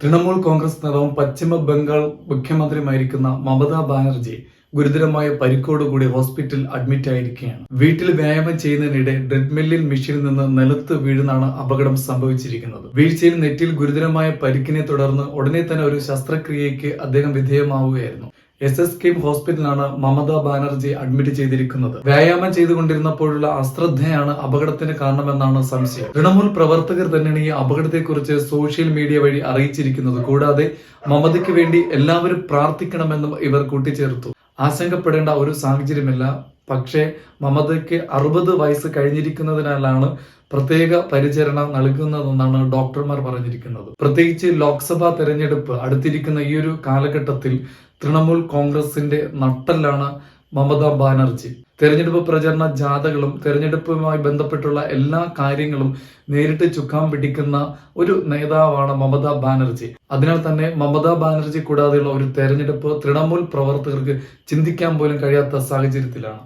തൃണമൂൽ കോൺഗ്രസ് നേതാവും പശ്ചിമ ബംഗാൾ മുഖ്യമന്ത്രിയുമായിരിക്കുന്ന മമതാ ബാനർജി ഗുരുതരമായ പരിക്കോടുകൂടി ഹോസ്പിറ്റലിൽ അഡ്മിറ്റ് ആയിരിക്കുകയാണ് വീട്ടിൽ വ്യായാമം ചെയ്യുന്നതിനിടെ ഡ്രെഡ്മില്ലിൽ മെഷീനിൽ നിന്ന് നിലത്ത് വീഴുന്നാണ് അപകടം സംഭവിച്ചിരിക്കുന്നത്. വീഴ്ചയിൽ നെറ്റിൽ ഗുരുതരമായ പരിക്കിനെ തുടർന്ന് ഉടനെ തന്നെ ഒരു ശസ്ത്രക്രിയയ്ക്ക് അദ്ദേഹം വിധേയമാവുകയായിരുന്നു. എസ് എസ് കെ ഹോസ്പിറ്റലിലാണ് മമതാ ബാനർജി അഡ്മിറ്റ് ചെയ്തിരിക്കുന്നത്. വ്യായാമം ചെയ്തുകൊണ്ടിരുന്നപ്പോഴുള്ള അശ്രദ്ധയാണ് അപകടത്തിന് കാരണമെന്നാണ് സംശയം. തൃണമൂൽ പ്രവർത്തകർ തന്നെയാണ് ഈ അപകടത്തെക്കുറിച്ച് സോഷ്യൽ മീഡിയ വഴി അറിയിച്ചിരിക്കുന്നത്. കൂടാതെ മമതയ്ക്ക് വേണ്ടി എല്ലാവരും പ്രാർത്ഥിക്കണമെന്നും ഇവർ കൂട്ടിച്ചേർത്തു. ആശങ്കപ്പെടേണ്ട ഒരു സാഹചര്യമില്ല. പക്ഷേ മമതയ്ക്ക് അറുപത് വയസ്സ് കഴിഞ്ഞിരിക്കുന്നതിനാലാണ് പ്രത്യേക പരിചരണം നൽകുന്നതെന്നാണ് ഡോക്ടർമാർ പറഞ്ഞിരിക്കുന്നത്. പ്രത്യേകിച്ച് ലോക്സഭാ തെരഞ്ഞെടുപ്പ് അടുത്തിരിക്കുന്ന ഈ ഒരു കാലഘട്ടത്തിൽ തൃണമൂൽ കോൺഗ്രസിന്റെ നട്ടല്ലാണ് മമത ബാനർജി. തെരഞ്ഞെടുപ്പ് പ്രചരണ ജാഥകളും തെരഞ്ഞെടുപ്പുമായി ബന്ധപ്പെട്ടുള്ള എല്ലാ കാര്യങ്ങളും നേരിട്ട് ചുക്കാൻ പിടിക്കുന്ന ഒരു നേതാവാണ് മമതാ ബാനർജി. അതിനാൽ തന്നെ മമതാ ബാനർജി കൂടാതെയുള്ള ഒരു തെരഞ്ഞെടുപ്പ് തൃണമൂൽ പ്രവർത്തകർക്ക് ചിന്തിക്കാൻ പോലും കഴിയാത്ത സാഹചര്യത്തിലാണ്.